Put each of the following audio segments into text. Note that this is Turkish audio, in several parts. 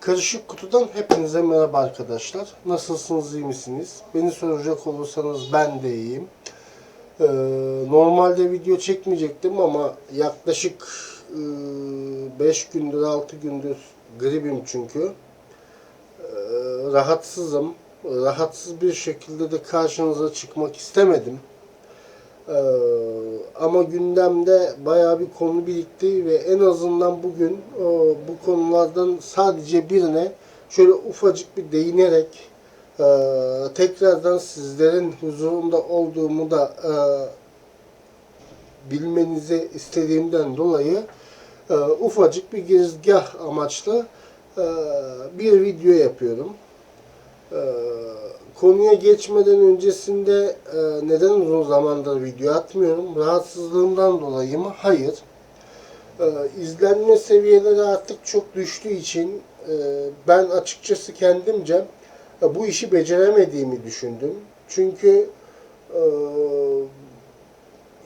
Karışık Kutu'dan hepinize merhaba arkadaşlar. Nasılsınız, iyi misiniz? Beni soracak olursanız ben de iyiyim. Ee, normalde video çekmeyecektim ama yaklaşık 5 gündür, 6 gündür gribim çünkü. Ee, rahatsızım. Rahatsız bir şekilde de karşınıza çıkmak istemedim. Ee, ama gündemde bayağı bir konu birikti ve en azından bugün bu konulardan sadece birine şöyle ufacık bir değinerek e, tekrardan sizlerin huzurunda olduğumu da e, bilmenizi istediğimden dolayı e, ufacık bir girizgah amaçlı bir video yapıyorum. E, konuya geçmeden öncesinde e, neden uzun zamandır video atmıyorum? Rahatsızlığımdan dolayı mı? Hayır. E, izlenme seviyeleri artık çok düştüğü için e, ben açıkçası kendimce e, bu işi beceremediğimi düşündüm. Çünkü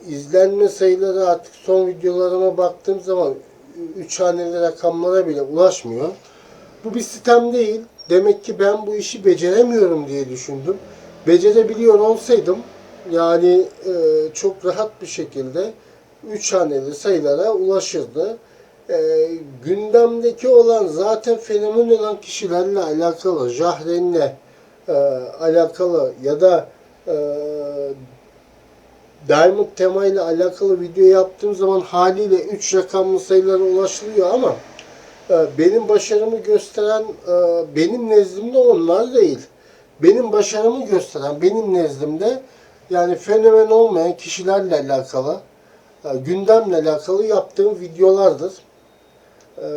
izlenme sayıları artık son videolarıma baktığım zaman 3 haneli rakamlara bile ulaşmıyor. Bu bir sistem değil. Demek ki ben bu işi beceremiyorum diye düşündüm. Becerebiliyor olsaydım yani e, çok rahat bir şekilde 3 haneli sayılara ulaşırdı. E, gündemdeki olan zaten fenomen olan kişilerle alakalı, Jahren'le e, alakalı ya da e, Diamond tema ile alakalı video yaptığım zaman haliyle 3 rakamlı sayılara ulaşılıyor ama benim başarımı gösteren e, benim nezdimde onlar değil. Benim başarımı gösteren benim nezdimde yani fenomen olmayan kişilerle alakalı, e, gündemle alakalı yaptığım videolardır. E,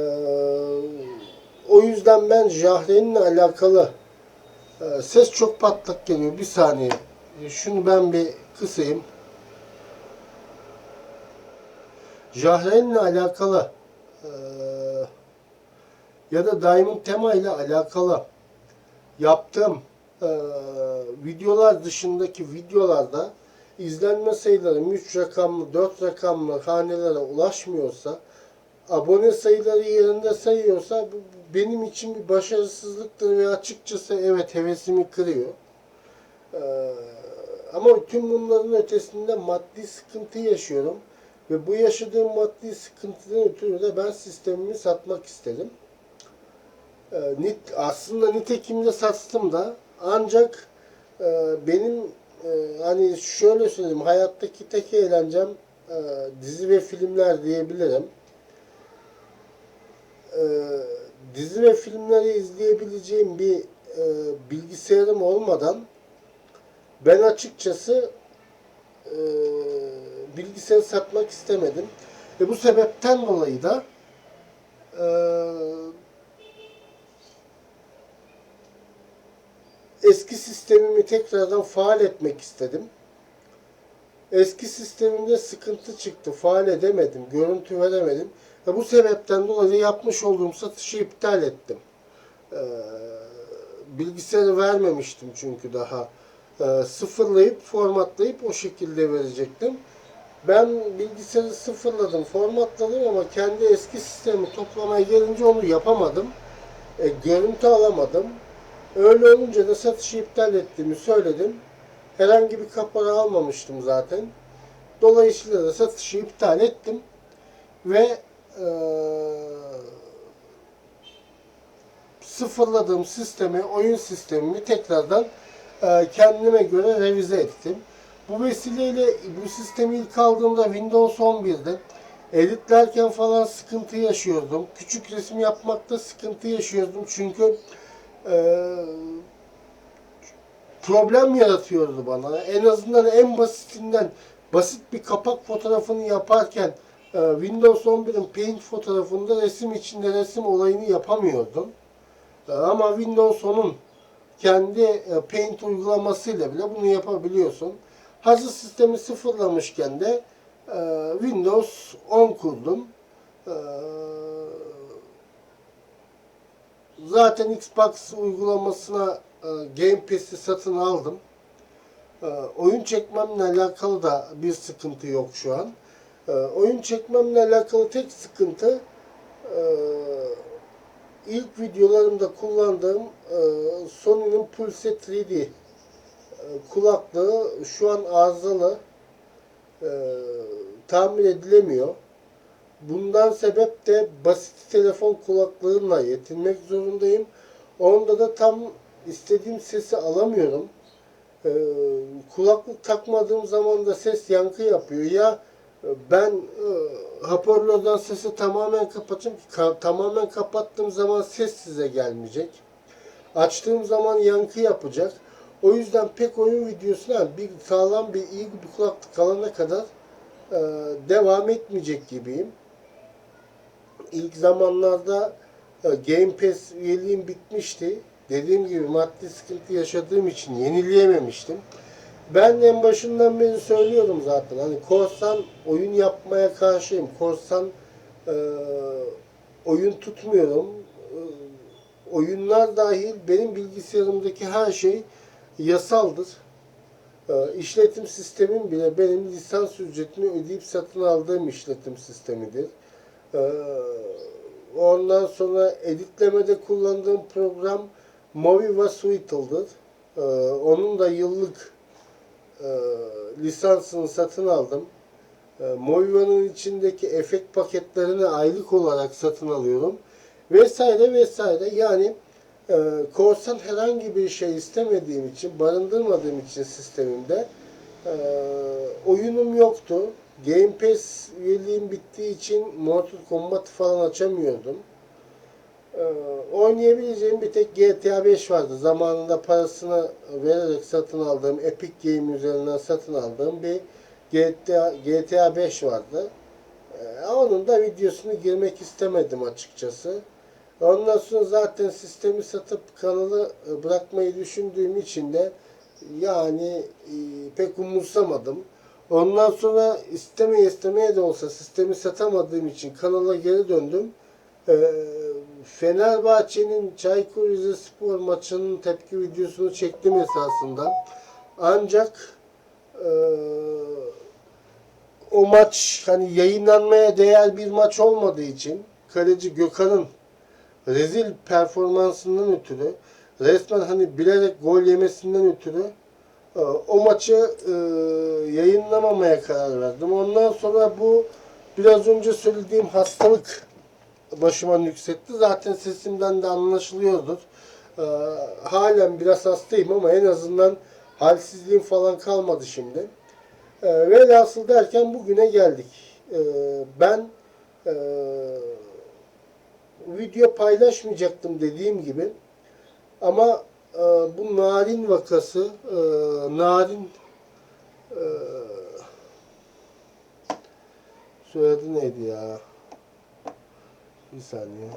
O yüzden ben Jahre'ninle alakalı ses çok patlak geliyor. Bir saniye. Şunu ben bir kısayım. Jahre'ninle alakalı e, ya da Diamond tema ile alakalı yaptığım e, videolar dışındaki videolarda izlenme sayıları 3 rakamlı, 4 rakamlı hanelere ulaşmıyorsa, abone sayıları yerinde sayıyorsa bu benim için bir başarısızlıktır ve açıkçası evet hevesimi kırıyor. E, ama tüm bunların ötesinde maddi sıkıntı yaşıyorum. Ve bu yaşadığım maddi sıkıntıdan ötürü de ben sistemimi satmak istedim. Ee, aslında nitekimde sattım da ancak e, benim e, hani şöyle söyleyeyim hayattaki tek eğlencem e, dizi ve filmler diyebilirim. Dizi ve filmleri izleyebileceğim bir bilgisayarım olmadan ben açıkçası e, bilgisayarı satmak istemedim. Ve bu sebepten dolayı da e, eski sistemimi tekrardan faal etmek istedim. Eski sistemimde sıkıntı çıktı. Faal edemedim. Görüntü veremedim. Ve bu sebepten dolayı yapmış olduğum satışı iptal ettim. E, bilgisayarı vermemiştim çünkü daha. E, sıfırlayıp formatlayıp o şekilde verecektim. Ben bilgisayarı sıfırladım, formatladım ama kendi eski sistemi toplamaya gelince onu yapamadım. E, görüntü alamadım. Öyle olunca da satışı iptal ettiğimi söyledim. Herhangi bir kapora almamıştım zaten. Dolayısıyla da satışı iptal ettim. Ve e, sıfırladığım sistemi, oyun sistemimi tekrardan e, kendime göre revize ettim. Bu vesileyle bu sistemi ilk aldığımda Windows 11'de editlerken falan sıkıntı yaşıyordum. Küçük resim yapmakta sıkıntı yaşıyordum çünkü e, problem yaratıyordu bana. En azından en basitinden basit bir kapak fotoğrafını yaparken e, Windows 11'in Paint fotoğrafında resim içinde resim olayını yapamıyordum. E, ama Windows 10'un kendi e, Paint uygulamasıyla bile bunu yapabiliyorsun. Hazır sistemi sıfırlamışken de e, Windows 10 kurdum. E, zaten Xbox uygulamasına e, Game Pass'i satın aldım. E, oyun çekmemle alakalı da bir sıkıntı yok şu an. E, oyun çekmemle alakalı tek sıkıntı ilk videolarımda kullandığım Sony'nin Pulse 3D e, kulaklığı şu an arızalı. E, tamir edilemiyor. Bundan sebep de basit telefon kulaklığımla yetinmek zorundayım. Onda da tam istediğim sesi alamıyorum. Ee, kulaklık takmadığım zaman da ses yankı yapıyor. Ya e, ben e, hoparlörden sesi tamamen kapatayım. Ka- tamamen kapattığım zaman ses size gelmeyecek. Açtığım zaman yankı yapacak. O yüzden pek oyun videosuna bir sağlam bir iyi bir kulaklık alana kadar e, devam etmeyecek gibiyim. İlk zamanlarda Game Pass üyeliğim bitmişti. Dediğim gibi maddi sıkıntı yaşadığım için yenileyememiştim. Ben en başından beri söylüyorum zaten. Hani korsan oyun yapmaya karşıyım. Korsan e, oyun tutmuyorum. E, oyunlar dahil benim bilgisayarımdaki her şey yasaldır. E, işletim sistemim bile benim lisans ücretini ödeyip satın aldığım işletim sistemidir. E, ondan sonra editlemede kullandığım program Moviva Suite'dır. E, onun da yıllık e, lisansını satın aldım. E, Moviva'nın içindeki efekt paketlerini aylık olarak satın alıyorum. Vesaire vesaire. Yani e, korsan herhangi bir şey istemediğim için, barındırmadığım için sistemimde e, oyunum yoktu. Game Pass üyeliğim bittiği için Mortal Kombat falan açamıyordum. Ee, oynayabileceğim bir tek GTA 5 vardı. Zamanında parasını vererek satın aldığım, Epic Game üzerinden satın aldığım bir GTA, GTA 5 vardı. Ee, onun da videosunu girmek istemedim açıkçası. Ondan sonra zaten sistemi satıp kanalı e, bırakmayı düşündüğüm için de yani e, pek umursamadım. Ondan sonra istemeye istemeye de olsa sistemi satamadığım için kanala geri döndüm. Ee, Fenerbahçe'nin Çaykur Rizespor maçının tepki videosunu çektim esasında. Ancak e, o maç hani yayınlanmaya değer bir maç olmadığı için kaleci Gökhan'ın rezil performansından ötürü resmen hani bilerek gol yemesinden ötürü o maçı e, yayınlamamaya karar verdim. Ondan sonra bu biraz önce söylediğim hastalık başıma yükseltti. Zaten sesimden de anlaşılıyordur. Ee, halen biraz hastayım ama en azından halsizliğim falan kalmadı şimdi. Ee, velhasıl derken bugüne geldik. Ee, ben e, video paylaşmayacaktım dediğim gibi. Ama e, bu narin vakası, e, narin e, soyadı neydi ya? Bir saniye.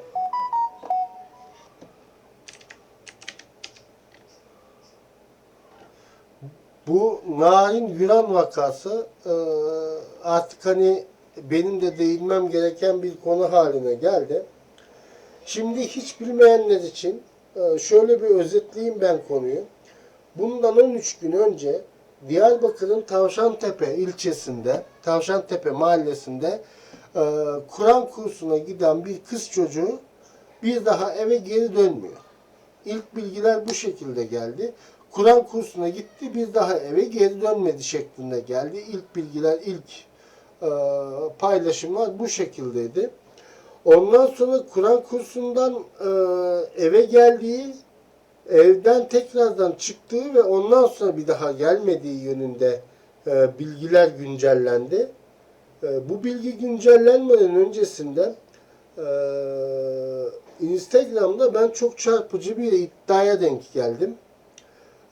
Bu narin Yunan vakası e, artık hani benim de değinmem gereken bir konu haline geldi. Şimdi hiç bilmeyenler için şöyle bir özetleyeyim ben konuyu. Bundan 13 gün önce Diyarbakır'ın Tavşantepe ilçesinde, Tavşantepe mahallesinde e, Kur'an kursuna giden bir kız çocuğu bir daha eve geri dönmüyor. İlk bilgiler bu şekilde geldi. Kur'an kursuna gitti, bir daha eve geri dönmedi şeklinde geldi. İlk bilgiler, ilk e, paylaşımlar bu şekildeydi. Ondan sonra Kur'an kursundan e, eve geldiği, evden tekrardan çıktığı ve ondan sonra bir daha gelmediği yönünde e, bilgiler güncellendi. E, bu bilgi güncellenmeden öncesinde e, Instagram'da ben çok çarpıcı bir iddiaya denk geldim.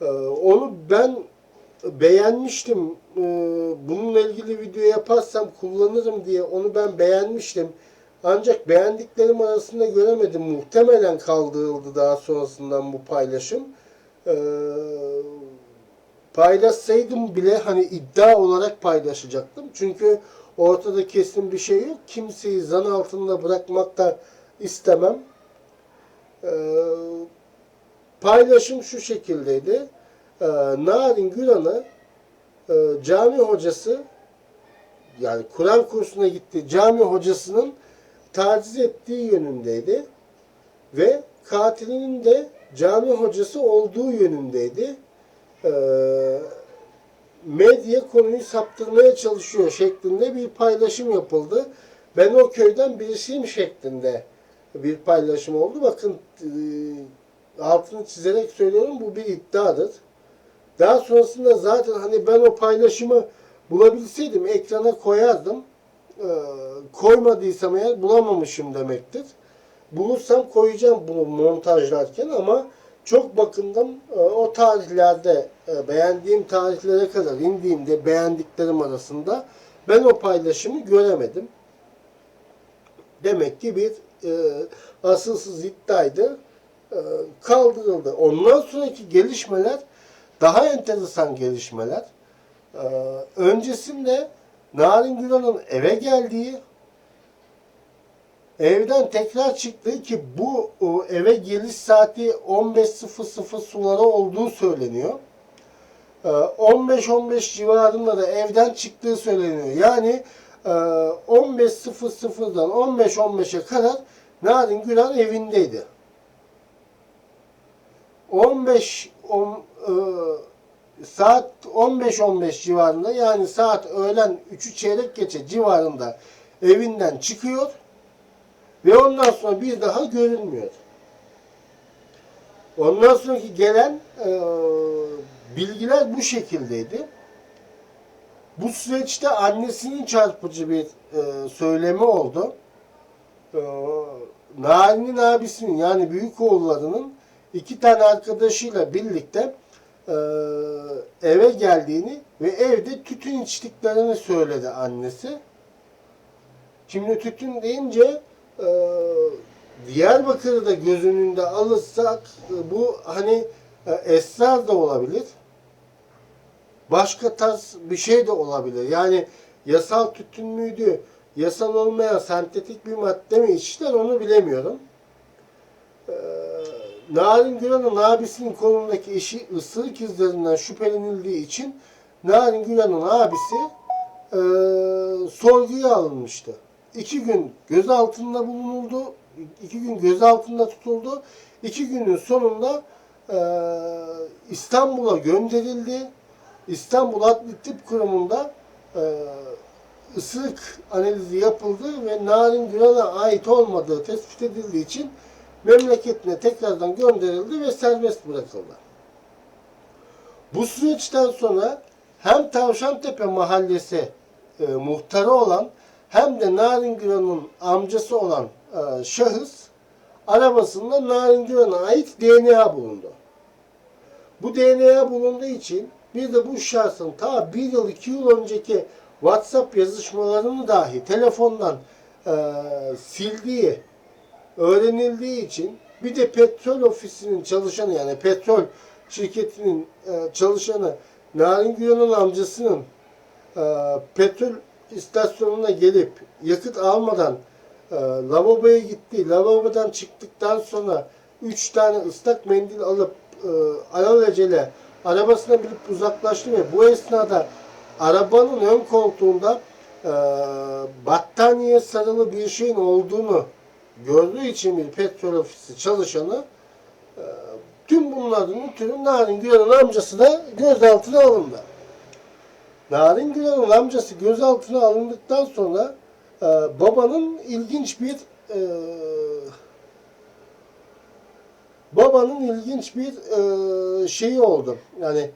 E, onu ben beğenmiştim. E, bununla ilgili video yaparsam kullanırım diye onu ben beğenmiştim. Ancak beğendiklerim arasında göremedim. Muhtemelen kaldırıldı daha sonrasından bu paylaşım. Ee, paylaşsaydım bile hani iddia olarak paylaşacaktım. Çünkü ortada kesin bir şey yok. Kimseyi zan altında bırakmak da istemem. Ee, paylaşım şu şekildeydi. Ee, Narin Güran'ı e, cami hocası yani Kur'an kursuna gitti cami hocasının taciz ettiği yönündeydi. ve katilinin de cami hocası olduğu yönündeydi. Ee, medya konuyu saptırmaya çalışıyor şeklinde bir paylaşım yapıldı. Ben o köyden birisiyim şeklinde bir paylaşım oldu. Bakın e, altını çizerek söylüyorum bu bir iddiadır. Daha sonrasında zaten hani ben o paylaşımı bulabilseydim ekrana koyardım. Ee, koymadıysam eğer bulamamışım demektir. Bulursam koyacağım bunu montajlarken ama çok bakındım Ee, o tarihlerde e, beğendiğim tarihlere kadar indiğimde beğendiklerim arasında ben o paylaşımı göremedim. Demek ki bir e, asılsız iddiaydı. E, kaldırıldı. Ondan sonraki gelişmeler daha enteresan gelişmeler. E, öncesinde Narin Güran'ın eve geldiği evden tekrar çıktığı ki bu eve geliş saati 15.00 sulara olduğu söyleniyor. Ee, 15-15 civarında da evden çıktığı söyleniyor. Yani e, 15.00'dan 15-15'e kadar Narin Güran evindeydi. 15 on, e, saat 15-15 civarında yani saat öğlen 3'ü çeyrek geçe civarında evinden çıkıyor ve ondan sonra bir daha görünmüyor. Ondan sonraki gelen e, bilgiler bu şekildeydi. Bu süreçte annesinin çarpıcı bir e, söylemi oldu. E, Narin'in abisinin yani büyük oğullarının iki tane arkadaşıyla birlikte e, eve geldiğini ve evde tütün içtiklerini söyledi annesi. Şimdi tütün deyince e, Diyarbakır'ı da göz önünde alırsak e, bu hani e, esrar da olabilir. Başka tarz bir şey de olabilir. Yani yasal tütün müydü, yasal olmayan sentetik bir madde mi içtiler onu bilemiyorum. Ee, Narin Güran'ın abisinin kolundaki eşi ısırık izlerinden şüphelenildiği için Narin Güran'ın abisi e, sorguya alınmıştı. İki gün gözaltında bulunuldu. iki gün gözaltında tutuldu. İki günün sonunda e, İstanbul'a gönderildi. İstanbul Adli Tıp Kurumu'nda e, ısırık analizi yapıldı ve Narin Güran'a ait olmadığı tespit edildiği için memleketine tekrardan gönderildi ve serbest bırakıldı. Bu süreçten sonra hem Tavşantepe Mahallesi e, muhtarı olan hem de Narin Güran'ın amcası olan e, şahıs arabasında Narin Güran'a ait DNA bulundu. Bu DNA bulunduğu için bir de bu şahsın ta bir yıl iki yıl önceki WhatsApp yazışmalarını dahi telefondan e, sildiği öğrenildiği için bir de petrol ofisinin çalışanı yani petrol şirketinin e, çalışanı Narin Güran'ın amcasının e, petrol istasyonuna gelip yakıt almadan e, lavaboya gitti. Lavabodan çıktıktan sonra üç tane ıslak mendil alıp alelacele arabasına binip uzaklaştı ve bu esnada arabanın ön koltuğunda battaniye sarılı bir şeyin olduğunu gördüğü için bir petrol ofisi çalışanı e, tüm bunların ötürü Narin Güran'ın amcası da gözaltına alındı. Narin Güran'ın amcası gözaltına alındıktan sonra e, babanın ilginç bir e, babanın ilginç bir e, şeyi oldu. Yani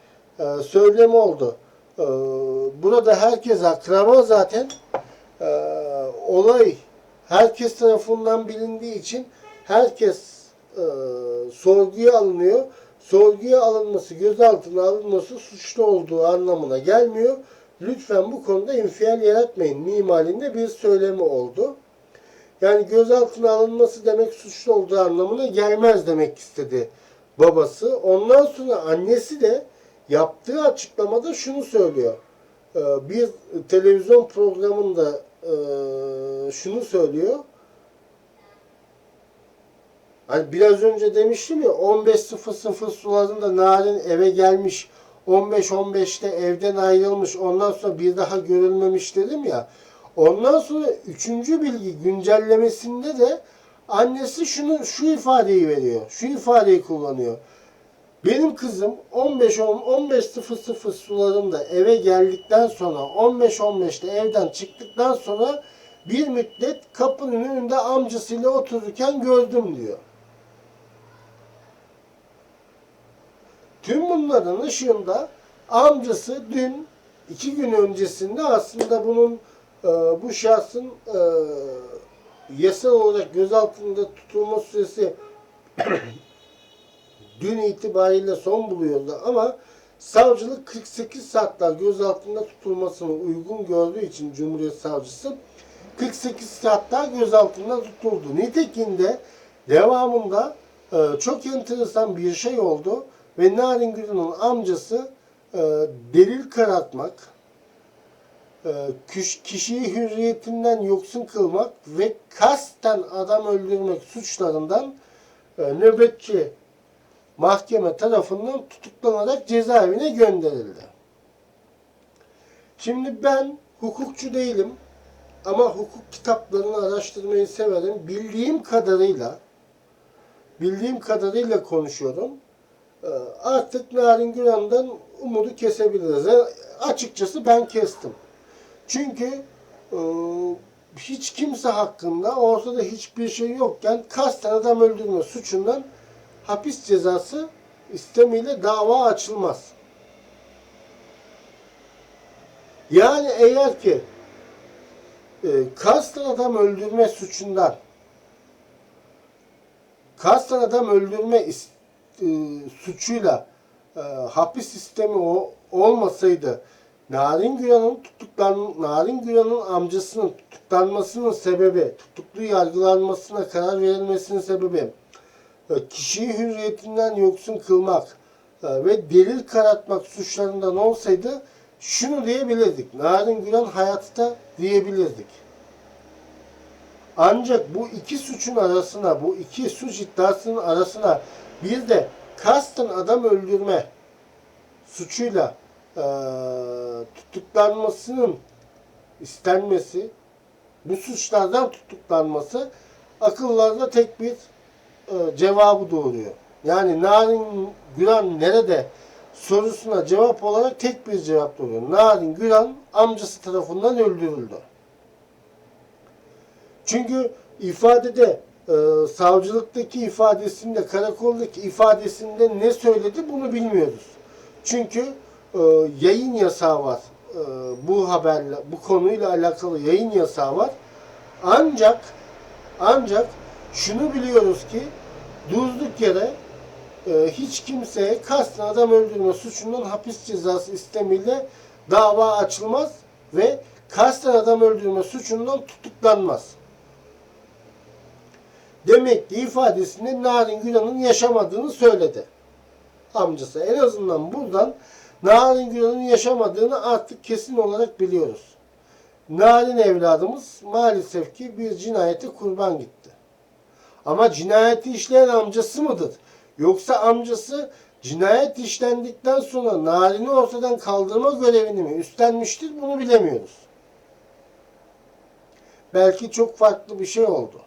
söylemi oldu. E, burada herkes akraba zaten. E, olay herkes tarafından bilindiği için herkes e, sorguya alınıyor. Sorguya alınması, gözaltına alınması suçlu olduğu anlamına gelmiyor. Lütfen bu konuda infial yaratmayın mimalinde bir söylemi oldu. Yani gözaltına alınması demek suçlu olduğu anlamına gelmez demek istedi babası. Ondan sonra annesi de yaptığı açıklamada şunu söylüyor. Ee, Bir televizyon programında e, şunu söylüyor. Hani biraz önce demiştim ya 15.00 sularında Narin eve gelmiş 15-15'te evden ayrılmış ondan sonra bir daha görülmemiş dedim ya. Ondan sonra üçüncü bilgi güncellemesinde de Annesi şunu şu ifadeyi veriyor. Şu ifadeyi kullanıyor. Benim kızım 15 15 00 sularında eve geldikten sonra 15 15'te evden çıktıktan sonra bir müddet kapının önünde amcasıyla otururken gördüm diyor. Tüm bunların ışığında amcası dün iki gün öncesinde aslında bunun e, bu şahsın e, yasal olarak gözaltında tutulma süresi dün itibariyle son buluyordu ama savcılık 48 saatler gözaltında tutulmasını uygun gördüğü için Cumhuriyet Savcısı 48 saatler gözaltında tutuldu. Nitekim de devamında e, çok enteresan bir şey oldu ve Narin Gül'ün amcası e, delil karartmak, e, kişiyi hürriyetinden yoksun kılmak ve kasten adam öldürmek suçlarından e, nöbetçi mahkeme tarafından tutuklanarak cezaevine gönderildi. Şimdi ben hukukçu değilim ama hukuk kitaplarını araştırmayı severim. Bildiğim kadarıyla bildiğim kadarıyla konuşuyorum. Ee, Artık Narin Güran'dan umudu kesebiliriz. E, Açıkçası ben kestim. Çünkü e, hiç kimse hakkında ortada hiçbir şey yokken kasten adam öldürme suçundan hapis cezası istemiyle dava açılmaz. Yani eğer ki e, kasten adam öldürme suçundan kasten adam öldürme is- e, suçuyla e, hapis sistemi o, olmasaydı Narin Güran'ın tutuklan Narin Güran'ın amcasının tutuklanmasının sebebi, tutuklu yargılanmasına karar verilmesinin sebebi kişiyi hürriyetinden yoksun kılmak e, ve delil karartmak suçlarından olsaydı şunu diyebilirdik. Narin Güran hayatta diyebilirdik. Ancak bu iki suçun arasına, bu iki suç iddiasının arasına bir de kasten adam öldürme suçuyla e, tutuklanmasının istenmesi, bu suçlardan tutuklanması akıllarda tek bir e, cevabı doğuruyor. Yani Narin Güran nerede sorusuna cevap olarak tek bir cevap doğuruyor. Narin Güran amcası tarafından öldürüldü. Çünkü ifadede e, savcılıktaki ifadesinde, karakoldaki ifadesinde ne söyledi bunu bilmiyoruz. Çünkü e, yayın yasağı var. E, bu haberle, bu konuyla alakalı yayın yasağı var. Ancak ancak şunu biliyoruz ki durduk yere e, hiç kimseye kasten adam öldürme suçundan hapis cezası istemiyle dava açılmaz ve kasten adam öldürme suçundan tutuklanmaz. Demek ki ifadesinde Narin Güran'ın yaşamadığını söyledi. Amcası. En azından buradan Narin Güran'ın yaşamadığını artık kesin olarak biliyoruz. Narin evladımız maalesef ki bir cinayete kurban gitti. Ama cinayeti işleyen amcası mıdır? Yoksa amcası cinayet işlendikten sonra Narin'i ortadan kaldırma görevini mi üstlenmiştir bunu bilemiyoruz. Belki çok farklı bir şey oldu.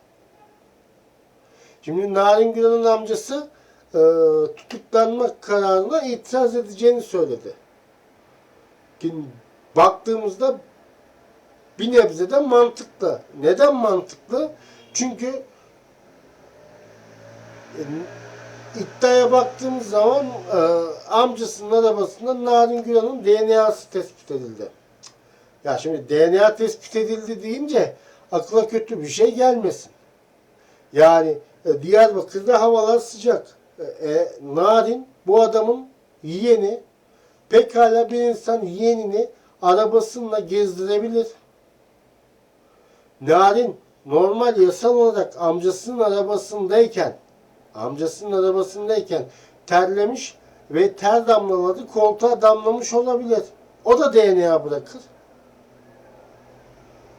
Şimdi Narin Güran'ın amcası e, tutuklanma kararına itiraz edeceğini söyledi. Şimdi baktığımızda bir nebze de mantıklı. Neden mantıklı? Çünkü iddiaya baktığımız zaman e, amcasının arabasında Narin Güran'ın DNA'sı tespit edildi. Ya şimdi DNA tespit edildi deyince akla kötü bir şey gelmesin. Yani e, Diyarbakır'da havalar sıcak. E, e, Narin bu adamın yeğeni pekala bir insan yeğenini arabasıyla gezdirebilir. Narin normal yasal olarak amcasının arabasındayken amcasının arabasındayken terlemiş ve ter damlaları koltuğa damlamış olabilir. O da DNA bırakır.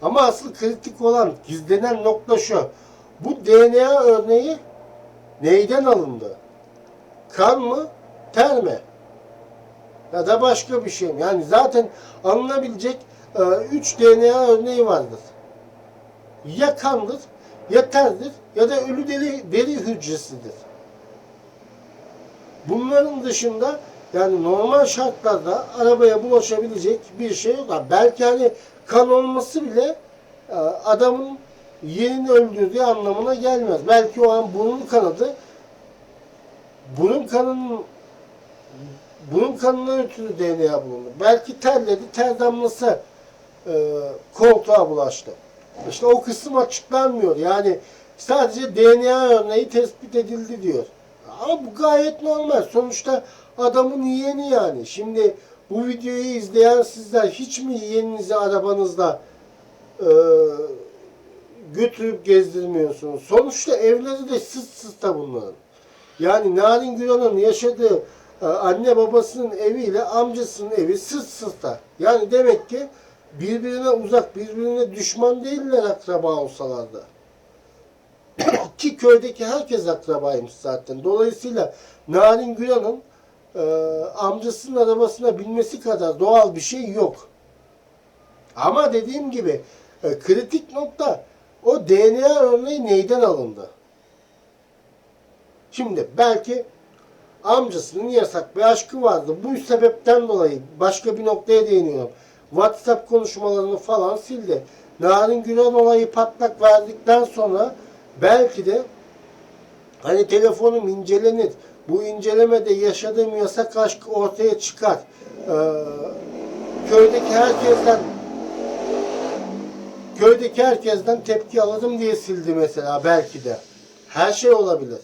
Ama asıl kritik olan gizlenen nokta şu. Bu DNA örneği neyden alındı? Kan mı? Ter mi? Ya da başka bir şey mi? Yani zaten alınabilecek 3 DNA örneği vardır. Ya kandır ya terdir ya da ölü deri, deri hücresidir. Bunların dışında yani normal şartlarda arabaya bulaşabilecek bir şey yok. Belki hani kan olması bile e, adamın yerini öldürdüğü anlamına gelmez. Belki o an burun kanadı burun kanının burun kanından ötürü DNA bulundu. Belki terledi, ter damlası e, koltuğa bulaştı. İşte o kısım açıklanmıyor. Yani sadece DNA örneği tespit edildi diyor. Ama bu gayet normal. Sonuçta adamın yeğeni yani. Şimdi bu videoyu izleyen sizler hiç mi yeğeninizi arabanızda e, götürüp gezdirmiyorsunuz? Sonuçta evleri de sıt sısta bunların. Yani Narin Güran'ın yaşadığı e, anne babasının eviyle amcasının evi sırt sırta. Yani demek ki birbirine uzak, birbirine düşman değiller akraba olsalar da. ki köydeki herkes akrabaymış zaten. Dolayısıyla Narin Güran'ın e, amcasının arabasına binmesi kadar doğal bir şey yok. Ama dediğim gibi e, kritik nokta o DNA örneği neyden alındı? Şimdi belki amcasının yasak bir aşkı vardı. Bu sebepten dolayı başka bir noktaya değiniyorum. WhatsApp konuşmalarını falan sildi. Narin Güran olayı patlak verdikten sonra belki de hani telefonum incelenir. Bu incelemede yaşadığım yasak aşk ortaya çıkar. Ee, köydeki herkesten köydeki herkesten tepki alırım diye sildi mesela belki de. Her şey olabilir.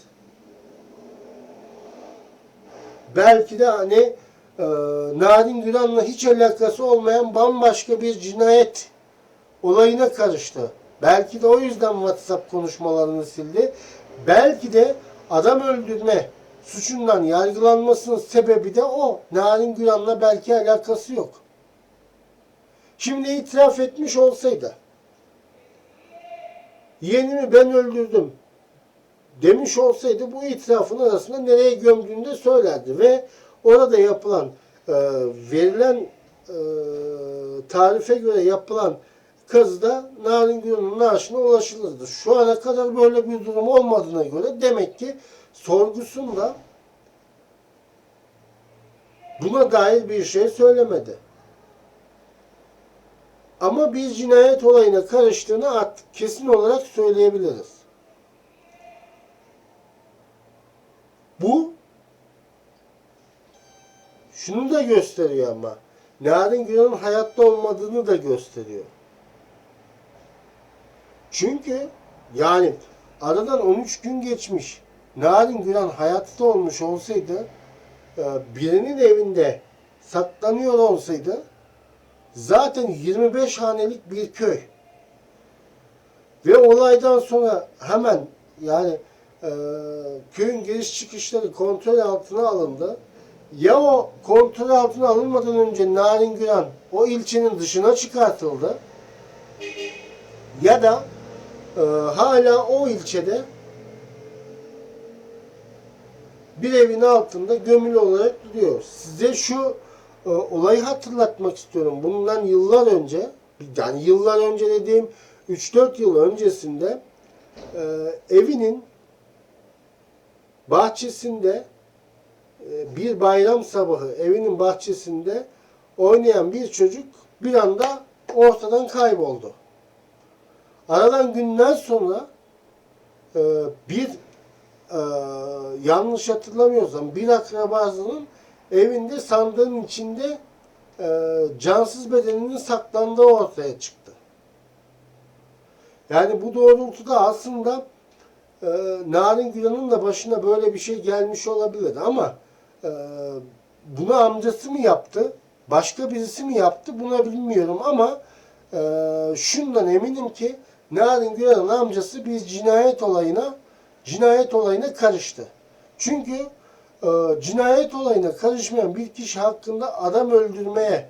belki de hani e, Narin Güran'la hiç alakası olmayan bambaşka bir cinayet olayına karıştı. Belki de o yüzden WhatsApp konuşmalarını sildi. Belki de adam öldürme suçundan yargılanmasının sebebi de o. Narin Güran'la belki alakası yok. Şimdi itiraf etmiş olsaydı yeğenimi ben öldürdüm demiş olsaydı bu itirafın arasında nereye gömdüğünü de söylerdi ve orada yapılan e, verilen e, tarife göre yapılan kazıda Narin Gürün'ün naaşına ulaşılırdı. Şu ana kadar böyle bir durum olmadığına göre demek ki sorgusunda buna dair bir şey söylemedi. Ama bir cinayet olayına karıştığını artık kesin olarak söyleyebiliriz. Bu şunu da gösteriyor ama Narin Güran'ın hayatta olmadığını da gösteriyor. Çünkü yani aradan 13 gün geçmiş. Narin Güran hayatta olmuş olsaydı e, birinin evinde saklanıyor olsaydı zaten 25 hanelik bir köy. Ve olaydan sonra hemen yani e, köyün giriş çıkışları kontrol altına alındı. Ya o kontrol altına alınmadan önce Narin Güran o ilçenin dışına çıkartıldı ya da e, hala o ilçede bir evin altında gömülü olarak duruyor. Size şu e, olayı hatırlatmak istiyorum. Bundan yıllar önce, yani yıllar önce dediğim 3-4 yıl öncesinde e, evinin bahçesinde bir bayram sabahı evinin bahçesinde oynayan bir çocuk bir anda ortadan kayboldu. Aradan günler sonra e, bir e, yanlış hatırlamıyorsam bir akrabasının evinde sandığın içinde cansız bedeninin saklandığı ortaya çıktı. Yani bu doğrultuda aslında e, Narin Güran'ın da başına böyle bir şey gelmiş olabilir ama e, bunu amcası mı yaptı, başka birisi mi yaptı buna bilmiyorum ama e, şundan eminim ki Narin Güran'ın amcası bir cinayet olayına cinayet olayına karıştı. Çünkü e, cinayet olayına karışmayan bir kişi hakkında adam öldürmeye